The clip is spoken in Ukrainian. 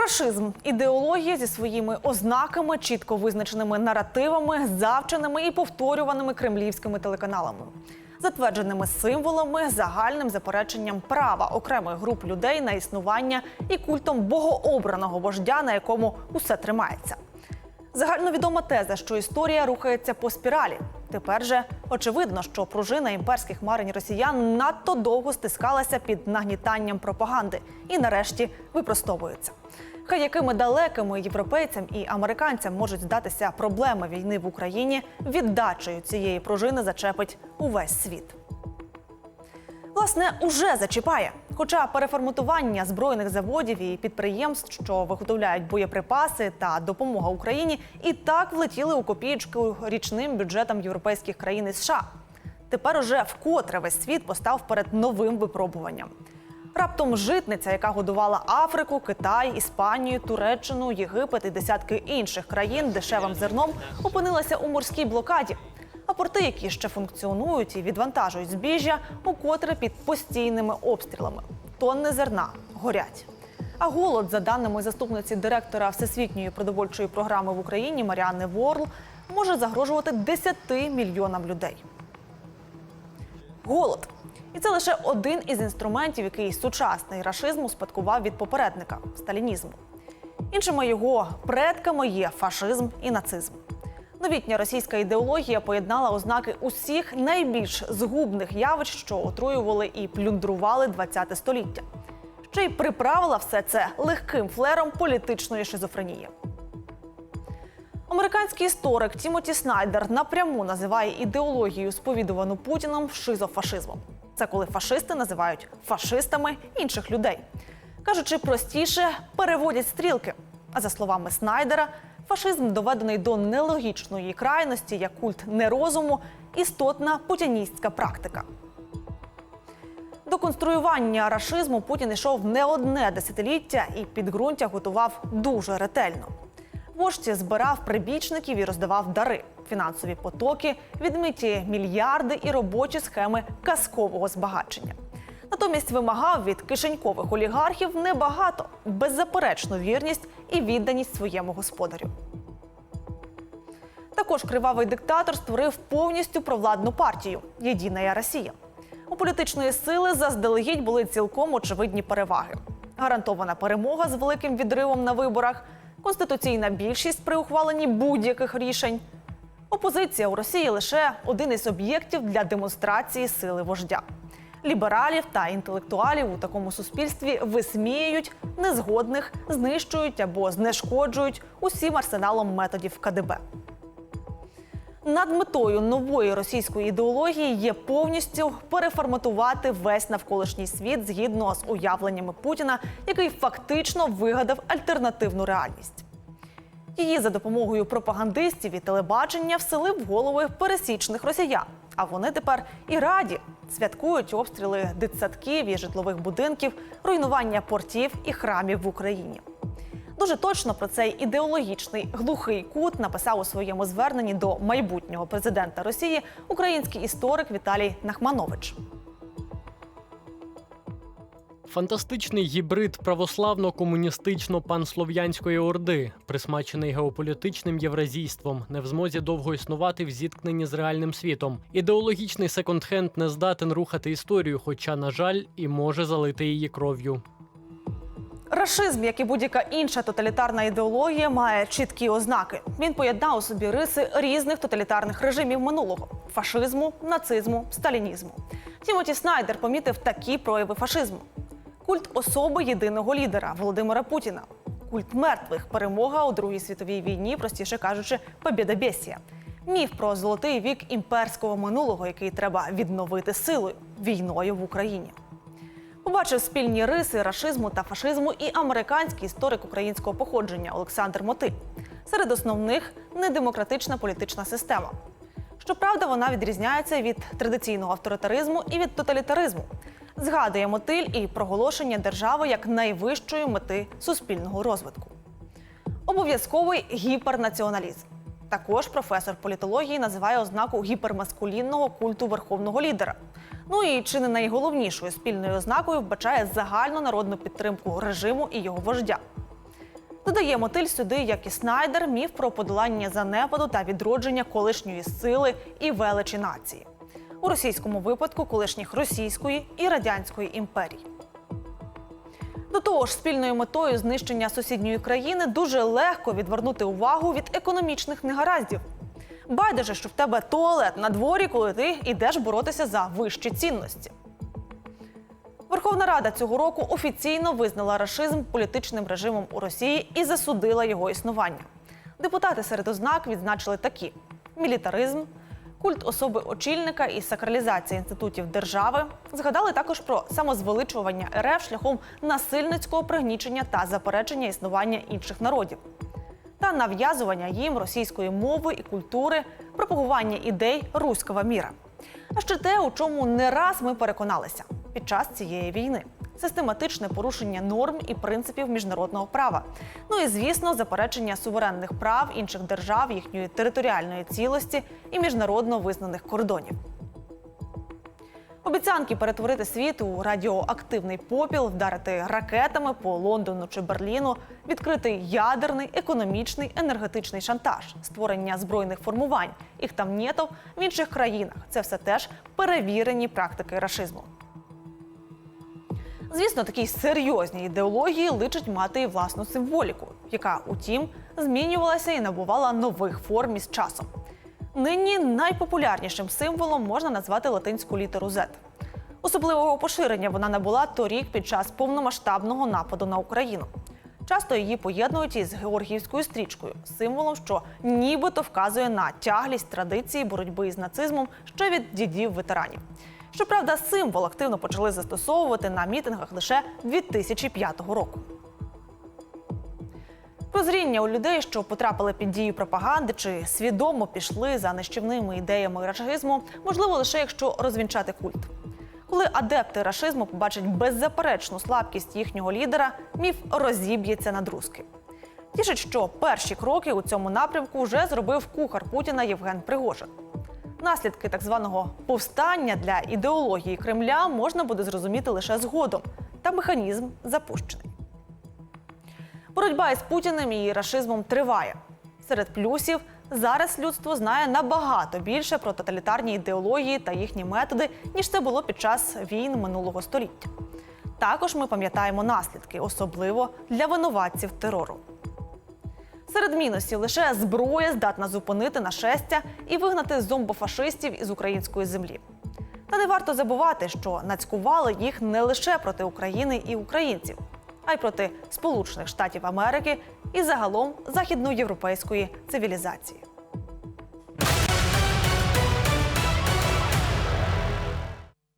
Рашизм ідеологія зі своїми ознаками, чітко визначеними наративами, завченими і повторюваними кремлівськими телеканалами, затвердженими символами, загальним запереченням права окремих груп людей на існування і культом богообраного вождя, на якому усе тримається. Загальновідома теза, що історія рухається по спіралі. Тепер же очевидно, що пружина імперських марень росіян надто довго стискалася під нагнітанням пропаганди і нарешті випростовується. Хай якими далекими європейцям і американцям можуть здатися проблеми війни в Україні, віддачею цієї пружини зачепить увесь світ. Власне, уже зачіпає. Хоча переформатування збройних заводів і підприємств, що виготовляють боєприпаси та допомога Україні, і так влетіли у копієчку річним бюджетам європейських країн і США. Тепер уже вкотре весь світ постав перед новим випробуванням. Раптом житниця, яка годувала Африку, Китай, Іспанію, Туреччину, Єгипет і десятки інших країн дешевим зерном, опинилася у морській блокаді. А порти, які ще функціонують і відвантажують збіжжя, укотре під постійними обстрілами. Тонни зерна горять. А голод, за даними заступниці директора Всесвітньої продовольчої програми в Україні Маріанни Ворл, може загрожувати 10 мільйонам людей. Голод. І це лише один із інструментів, який сучасний рашизм успадкував від попередника сталінізму. Іншими його предками є фашизм і нацизм. Новітня російська ідеологія поєднала ознаки усіх найбільш згубних явищ, що отруювали і плюндрували ХХ століття. Ще й приправила все це легким флером політичної шизофренії. Американський історик Тімоті Снайдер напряму називає ідеологію, сповідувану Путіном, шизофашизмом. Це коли фашисти називають фашистами інших людей. Кажучи простіше, переводять стрілки. А за словами Снайдера, фашизм доведений до нелогічної крайності, як культ нерозуму, істотна путіністська практика. До конструювання рашизму Путін йшов не одне десятиліття і підґрунтя готував дуже ретельно. Вождь збирав прибічників і роздавав дари, фінансові потоки, відмиті мільярди і робочі схеми казкового збагачення. Натомість вимагав від кишенькових олігархів небагато, беззаперечну вірність і відданість своєму господарю. Також кривавий диктатор створив повністю провладну партію Єдина Росія. У політичної сили заздалегідь були цілком очевидні переваги: гарантована перемога з великим відривом на виборах, конституційна більшість при ухваленні будь-яких рішень. Опозиція у Росії лише один із об'єктів для демонстрації сили вождя. Лібералів та інтелектуалів у такому суспільстві висміюють, незгодних, знищують або знешкоджують усім арсеналом методів КДБ. Над метою нової російської ідеології є повністю переформатувати весь навколишній світ згідно з уявленнями Путіна, який фактично вигадав альтернативну реальність. Її за допомогою пропагандистів і телебачення вселив в голови пересічних росіян. А вони тепер і раді святкують обстріли дитсадків і житлових будинків, руйнування портів і храмів в Україні. Дуже точно про цей ідеологічний глухий кут написав у своєму зверненні до майбутнього президента Росії український історик Віталій Нахманович. Фантастичний гібрид православно-комуністично-панслов'янської орди, присмачений геополітичним євразійством, не в змозі довго існувати в зіткненні з реальним світом. Ідеологічний секонд-хенд не здатен рухати історію, хоча, на жаль, і може залити її кров'ю. Рашизм, як і будь-яка інша тоталітарна ідеологія, має чіткі ознаки. Він поєднав у собі риси різних тоталітарних режимів минулого: фашизму, нацизму, сталінізму. Тімоті Снайдер помітив такі прояви фашизму: культ особи єдиного лідера Володимира Путіна, культ мертвих, перемога у Другій світовій війні, простіше кажучи, побєдобєсія. Міф про золотий вік імперського минулого, який треба відновити силою війною в Україні. Побачив спільні риси рашизму та фашизму і американський історик українського походження Олександр Мотиль. Серед основних недемократична політична система. Щоправда, вона відрізняється від традиційного авторитаризму і від тоталітаризму. Згадує Мотиль і проголошення держави як найвищої мети суспільного розвитку. Обов'язковий гіпернаціоналізм. Також професор політології називає ознаку гіпермаскулінного культу верховного лідера. Ну і чи не найголовнішою спільною ознакою вбачає загальну народну підтримку режиму і його вождя. Додає мотиль сюди, як і Снайдер, міф про подолання занепаду та відродження колишньої сили і величі нації. У російському випадку колишніх російської і радянської імперій. До того ж, спільною метою знищення сусідньої країни дуже легко відвернути увагу від економічних негараздів. Байдуже, що в тебе туалет на дворі, коли ти йдеш боротися за вищі цінності. Верховна Рада цього року офіційно визнала рашизм політичним режимом у Росії і засудила його існування. Депутати серед ознак відзначили такі: мілітаризм, культ особи очільника і сакралізація інститутів держави. Згадали також про самозвеличування РФ шляхом насильницького пригнічення та заперечення існування інших народів нав'язування їм російської мови і культури, пропагування ідей руського міра. А ще те, у чому не раз ми переконалися під час цієї війни. Систематичне порушення норм і принципів міжнародного права. Ну і звісно, заперечення суверенних прав інших держав, їхньої територіальної цілості і міжнародно визнаних кордонів. Обіцянки перетворити світ у радіоактивний попіл, вдарити ракетами по Лондону чи Берліну, відкрити ядерний, економічний, енергетичний шантаж, створення збройних формувань, їх там нєтов в інших країнах. Це все теж перевірені практики рашизму. Звісно, такій серйозній ідеології личить мати і власну символіку, яка, утім, змінювалася і набувала нових форм із часом. Нині найпопулярнішим символом можна назвати латинську літеру Z. Особливого поширення вона набула торік під час повномасштабного нападу на Україну. Часто її поєднують із георгіївською стрічкою, символом, що нібито вказує на тяглість традиції боротьби із нацизмом ще від дідів ветеранів. Щоправда, символ активно почали застосовувати на мітингах лише 2005 року. Прозріння у людей, що потрапили під дію пропаганди чи свідомо пішли за нищівними ідеями рашизму, можливо лише якщо розвінчати культ. Коли адепти рашизму побачать беззаперечну слабкість їхнього лідера, міф розіб'ється на друзки. Тішить, що перші кроки у цьому напрямку вже зробив кухар Путіна Євген Пригожин. Наслідки так званого повстання для ідеології Кремля можна буде зрозуміти лише згодом, та механізм запущений. Боротьба із Путіним і рашизмом триває. Серед плюсів зараз людство знає набагато більше про тоталітарні ідеології та їхні методи, ніж це було під час війн минулого століття. Також ми пам'ятаємо наслідки, особливо для винуватців терору. Серед мінусів лише зброя здатна зупинити нашестя і вигнати зомбофашистів із української землі. Та не варто забувати, що нацькували їх не лише проти України і українців, а й проти Сполучених Штатів Америки і загалом західноєвропейської цивілізації.